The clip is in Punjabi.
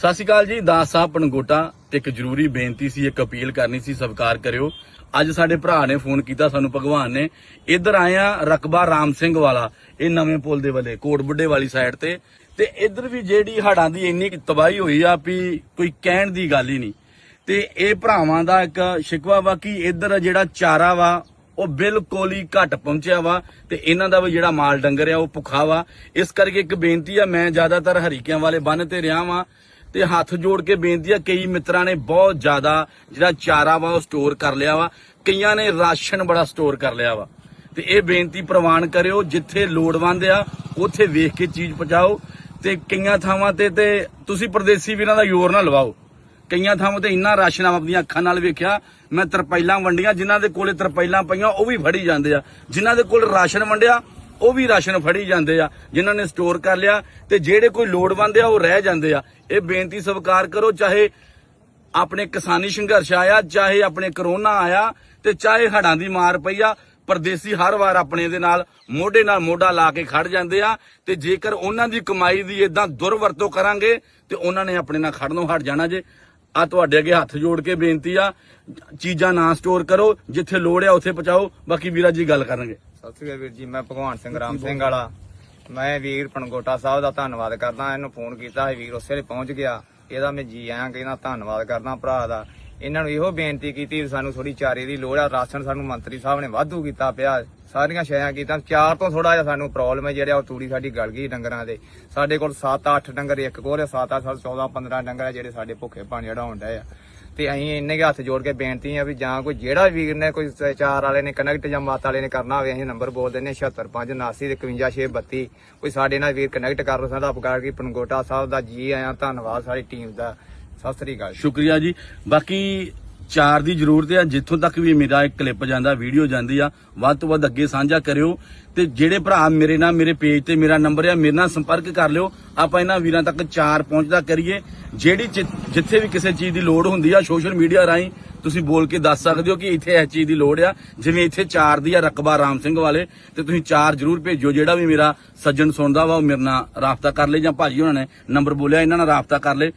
ਸਤਿ ਸ਼੍ਰੀ ਅਕਾਲ ਜੀ, ਦਾਸ ਸਾਹਿਬ ਪਨਗੋਟਾ ਤੇ ਇੱਕ ਜ਼ਰੂਰੀ ਬੇਨਤੀ ਸੀ, ਇੱਕ ਅਪੀਲ ਕਰਨੀ ਸੀ, ਸਵੀਕਾਰ ਕਰਿਓ। ਅੱਜ ਸਾਡੇ ਭਰਾ ਨੇ ਫੋਨ ਕੀਤਾ ਸਾਨੂੰ, ਭਗਵਾਨ ਨੇ। ਇੱਧਰ ਆਏ ਰਕਬਾ ਰਾਮ ਸਿੰਘ ਵਾਲਾ, ਇਹ ਨਵੇਂ ਪੁਲ ਦੇ ਵੱਲੇ, ਕੋਟ ਬੁੱਢੇ ਵਾਲੀ ਸਾਈਡ ਤੇ। ਤੇ ਇੱਧਰ ਵੀ ਜਿਹੜੀ ਹੜਾਂ ਦੀ ਇੰਨੀ ਤਬਾਹੀ ਹੋਈ ਆ ਵੀ ਕੋਈ ਕਹਿਣ ਦੀ ਗੱਲ ਹੀ ਨਹੀਂ। ਤੇ ਇਹ ਭਰਾਵਾਂ ਦਾ ਇੱਕ ਸ਼ਿਕਵਾ ਵਾ ਕਿ ਇੱਧਰ ਜਿਹੜਾ ਚਾਰਾ ਵਾ, ਉਹ ਬਿਲਕੁਲ ਹੀ ਘੱਟ ਪਹੁੰਚਿਆ ਵਾ ਤੇ ਇਹਨਾਂ ਦਾ ਵੀ ਜਿਹੜਾ ਮਾਲ ਡੰਗਰ ਆ, ਉਹ ਭੁੱਖਾ ਵਾ। ਇਸ ਕਰਕੇ ਇੱਕ ਬੇਨਤੀ ਆ, ਮੈਂ ਜ਼ਿਆਦਾਤਰ ਹਰੀਕਿਆਂ ਵਾਲੇ ਬੰਨ ਤੇ ਰਿਹਾ ਵਾਂ। ਤੇ ਹੱਥ ਜੋੜ ਕੇ ਬੇਨਤੀ ਆ, ਕਈ ਮਿੱਤਰਾਂ ਨੇ ਬਹੁਤ ਜ਼ਿਆਦਾ ਜਿਹੜਾ ਚਾਰਾ ਵਾ ਉਹ ਸਟੋਰ ਕਰ ਲਿਆ ਵਾ। ਕਈਆਂ ਨੇ ਰਾਸ਼ਨ ਬੜਾ ਸਟੋਰ ਕਰ ਲਿਆ ਵਾ। ਤੇ ਇਹ ਬੇਨਤੀ ਪ੍ਰਵਾਨ ਕਰਿਓ, ਜਿੱਥੇ ਲੋੜਵੰਦ ਆ, ਉੱਥੇ ਵੇਖ ਕੇ ਚੀਜ਼ ਪਹੁੰਚਾਓ। ਤੇ ਕਈਆਂ ਥਾਵਾਂ ਤੇ ਤੇ ਤੁਸੀਂ ਪਰਦੇਸੀ ਵੀਰਾਂ ਦਾ ਜ਼ੋਰ ਨਾ ਲਵਾਓ। ਕਈਆਂ ਥਾਵਾਂ ਤੇ ਇੰਨਾ ਰਾਸ਼ਨ ਆ ਆਪਣੀਆਂ ਅੱਖਾਂ ਨਾਲ ਵੇਖਿਆ, ਮੈਂ ਤਰਪਾਈਲਾਂ ਵੰਡੀਆਂ, ਜਿਨ੍ਹਾਂ ਦੇ ਕੋਲੇ ਤਰਪਾਈਲਾਂ ਪਈਆਂ, ਉਹ ਵੀ ਫੜੀ ਜਾਂਦੇ ਆ। ਜਿਨ੍ਹਾਂ ਦੇ ਕੋਲ ਰਾਸ਼ਨ ਵੰਡਿਆ ਉਹ ਵੀ ਰਾਸ਼ਨ ਫੜੀ ਜਾਂਦੇ ਆ, ਜਿਨ੍ਹਾਂ ਨੇ ਸਟੋਰ ਕਰ ਲਿਆ ਤੇ ਜਿਹੜੇ ਕੋਈ ਲੋੜਵੰਦ ਆ, ਉਹ ਰਹਿ ਜਾਂਦੇ ਆ। ਇਹ ਬੇਨਤੀ ਸਵੀਕਾਰ ਕਰੋ, ਚਾਹੇ ਆਪਣੇ ਕਿਸਾਨੀ ਸੰਘਰਸ਼ ਆਇਆ, ਚਾਹੇ ਆਪਣੇ ਕਰੋਨਾ ਆਇਆ, ਤੇ ਚਾਹੇ ਹੜਾਂ ਦੀ ਮਾਰ ਪਈ ਆ, ਪਰਦੇਸੀ ਹਰ ਵਾਰ ਆਪਣੇ ਦੇ ਨਾਲ, ਮੋਢੇ ਨਾਲ ਮੋਢਾ ਲਾ ਕੇ ਖੜ ਜਾਂਦੇ ਆ, ਤੇ ਜੇਕਰ ਉਹਨਾਂ ਦੀ ਕਮਾਈ ਦੀ ਇਦਾਂ ਦੁਰਵਰਤੋਂ ਕਰਾਂਗੇ, ਤੇ ਉਹਨਾਂ ਨੇ ਆਪਣੇ ਨਾਲ ਖੜਨੋਂ ਹਟ ਜਾਣਾ ਜੇ। ਆ ਤੁਹਾਡੇ ਅੱਗੇ ਹੱਥ ਜੋੜ ਕੇ ਬੇਨਤੀ ਆ, ਚੀਜ਼ਾਂ ਨਾ ਸਟੋਰ ਕਰੋ, ਜਿੱਥੇ ਲੋੜ ਆ ਉੱਥੇ ਪਹੁੰਚਾਓ, ਬਾਕੀ ਵੀਰਾ ਜੀ ਗੱਲ ਕਰਨਗੇ। ਸਤਿ ਸ੍ਰੀ ਅਕਾਲ ਵੀਰ ਜੀ, ਮੈਂ ਭਗਵਾਨ ਸਿੰਘ, ਰਾਮ ਸਿੰਘ ਵਾਲਾ। ਮੈਂ ਵੀਰ ਪਣਗੋਟਾ ਸਾਹਿਬ ਦਾ ਧੰਨਵਾਦ ਕਰਦਾ, ਇਹਨੂੰ ਫੋਨ ਕੀਤਾ ਹੈ ਵੀਰ ਉਸੇ ਵੇਲੇ ਪਹੁੰਚ ਗਿਆ। ਇਹਦਾ ਮੈਂ ਜੀ ਆਇਆਂ ਕਹਿੰਦਾ, ਧੰਨਵਾਦ ਕਰਦਾ ਭਰਾ ਦਾ। ਇਹਨਾਂ ਨੂੰ ਇਹੋ ਬੇਨਤੀ ਕੀਤੀ ਵੀ ਸਾਨੂੰ ਥੋੜੀ ਚਾਰੇ ਦੀ ਲੋੜ ਆ। ਰਾਸ਼ਨ ਸਾਨੂੰ ਮੰਤਰੀ ਸਾਹਿਬ ਨੇ ਵਾਧੂ ਕੀਤਾ ਪਿਆ। ਸਾਰੀਆਂ ਸ਼ੈਆਂ ਕੀਤਾ ਚਾਰ ਤੋਂ ਥੋੜਾ ਜਿਹਾ ਸਾਨੂੰ ਪ੍ਰੋਬਲਮ ਹੈ ਜਿਹੜਾ ਉਹ ਤੂੜੀ ਸਾਡੀ ਗਲ ਗਈ ਡੰਗਰਾਂ ਦੇ। ਸਾਡੇ ਕੋਲ 7-8 ਡੰਗਰ ਇੱਕ ਕੋਲ 7-8 14-15 ਡੰਗਰ ਆ ਜਿਹੜੇ ਸਾਡੇ ਭੁੱਖੇ ਪਾਣੀ ਜਿਹੜਾ ਹੁੰਦਾ ਆ। ਤੇ ਅਸੀਂ ਇੰਨੇ ਕੁ ਹੱਥ ਜੋੜ ਕੇ ਬੇਨਤੀ ਆ ਵੀ ਜਾਂ ਕੋਈ ਜਿਹੜਾ ਵੀਰ ਨੇ, ਕੋਈ ਚਾਰ ਵਾਲੇ ਨੇ ਕਨੈਕਟ ਜਾਂ ਮਾਤ ਵਾਲੇ ਨੇ ਕਰਨਾ ਹੋਵੇ, ਅਸੀਂ ਨੰਬਰ ਬੋਲ ਦਿੰਨੇ 76579 ਤੇ 51632 ਕੋਈ ਸਾਡੇ ਨਾਲ ਵੀਰ ਕਨੈਕਟ ਕਰ ਲੋ ਸਾਡਾ ਅਪਕਾਰ ਕੀ ਪਨਗੋਟਾ ਸਾਹਿਬ ਦਾ ਜੀ ਆਇਆਂ, ਧੰਨਵਾਦ ਸਾਰੀ ਟੀਮ ਦਾ। ਸਤਿ ਸ੍ਰੀ ਅਕਾਲ ਸ਼ੁਕਰੀਆ ਜੀ। ਬਾਕੀ ਚਾਰ ਦੀ ਜ਼ਰੂਰਤ ਹੈ ਜਿੱਥੋਂ ਤੱਕ ਵੀ ਮੇਰਾ ਇੱਕ ਕਲਿੱਪ ਜਾਂਦਾ ਵੀਡੀਓ ਜਾਂਦੀ ਆ, ਵੱਧ ਤੋਂ ਵੱਧ ਅੱਗੇ ਸਾਂਝਾ ਕਰਿਓ। ਤੇ ਜਿਹੜੇ ਭਰਾ ਮੇਰੇ ਨਾਲ, ਮੇਰੇ ਪੇਜ ਤੇ ਮੇਰਾ ਨੰਬਰ ਆ, ਮੇਰੇ ਨਾਲ ਸੰਪਰਕ ਕਰ ਲਿਓ। ਆਪਾਂ ਇਹਨਾਂ ਵੀਰਾਂ ਤੱਕ ਚਾਰ ਪਹੁੰਚਦਾ ਕਰੀਏ। ਜਿਹੜੀ ਜਿੱਥੇ ਵੀ ਕਿਸੇ ਚੀਜ਼ ਦੀ ਲੋੜ ਹੁੰਦੀ ਆ ਸੋਸ਼ਲ ਮੀਡੀਆ ਰਾਹੀਂ ਤੁਸੀਂ ਬੋਲ ਕੇ ਦੱਸ ਸਕਦੇ ਹੋ ਕਿ ਇੱਥੇ ਇਹ ਚੀਜ਼ ਦੀ ਲੋੜ ਆ। ਜਿਵੇਂ ਇੱਥੇ ਚਾਰ ਦੀ ਆ, ਰਕਬਾ ਰਾਮ ਸਿੰਘ ਵਾਲੇ, ਤੇ ਤੁਸੀਂ ਚਾਰ ਜ਼ਰੂਰ ਭੇਜੋ ਜਿਹੜਾ ਵੀ ਮੇਰਾ ਸੱਜਣ ਸੁਣਦਾ ਵਾ, ਉਹ ਮੇਰੇ ਨਾਲ ਰਾਬਤਾ ਕਰ ਲੇ ਜਾਂ ਭਾਜੀ ਉਹਨਾਂ ਨੇ ਨੰਬਰ ਬੋਲਿਆ, ਇਹਨਾਂ ਨਾਲ ਰਾਬਤਾ ਕਰ ਲੇ।